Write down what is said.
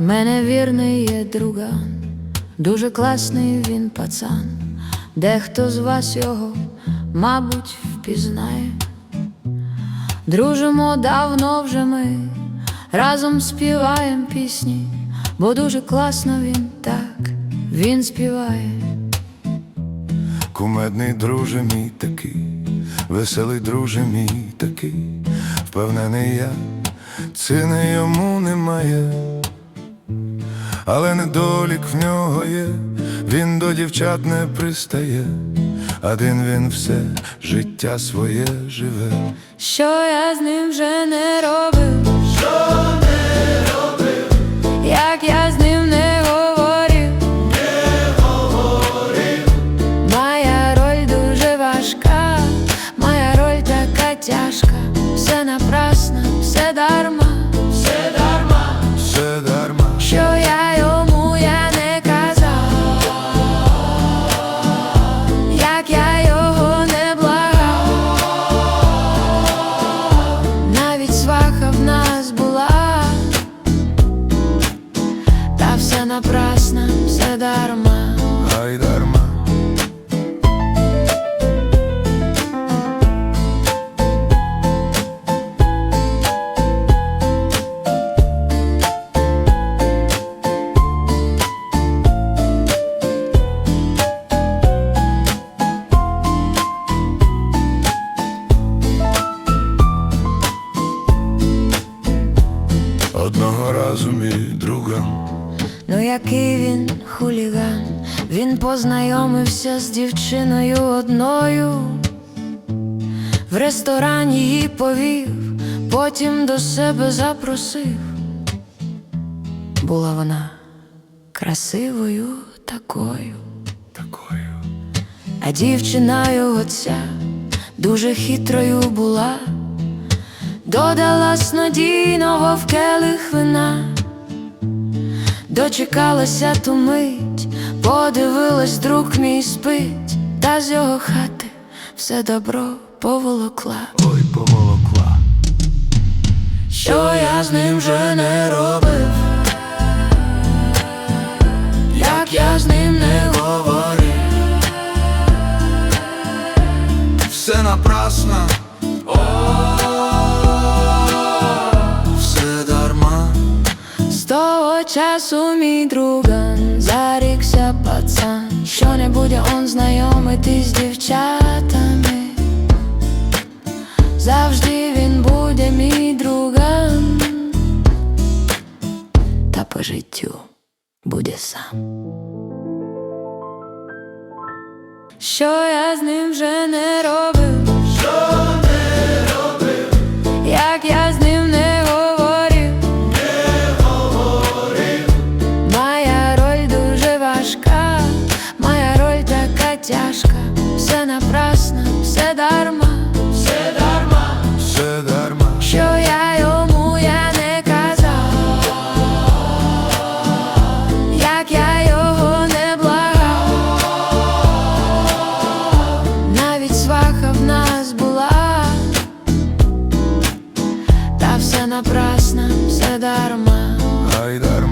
мене вірний є друган, дуже класний він пацан, дехто з вас його, мабуть, впізнає. Дружимо давно вже ми, разом співаєм пісні, бо дуже класно він так, він співає. Кумедний друже мій такий, веселий друже мій такий, впевнений я, ціни йому немає, але недолік в нього є, він до дівчат не пристає, один він все життя своє живе. Що я з ним вже не робив, що нас була, та все напрасно, все дарма. Разу мій Ну який він хуліган, він познайомився з дівчиною одною, в ресторані її повів, потім до себе запросив. Була вона красивою такою. такою. А дівчина його ця дуже хитрою була, додала снодійного в келих вина, дочекалася ту мить, подивилась, друг мій спить, та з його хати все добро поволокла. Ой, помолокла. Що я з ним вже не робив, як я з ним не говорив. Все напрасно. Часу мій друган зарікся пацан, що не буде он знайомити з дівчатами. Завжди він буде мій друган, та по життю буде сам. Що я з ним вже не робив, напрасно, все дарма. Ай, дарма.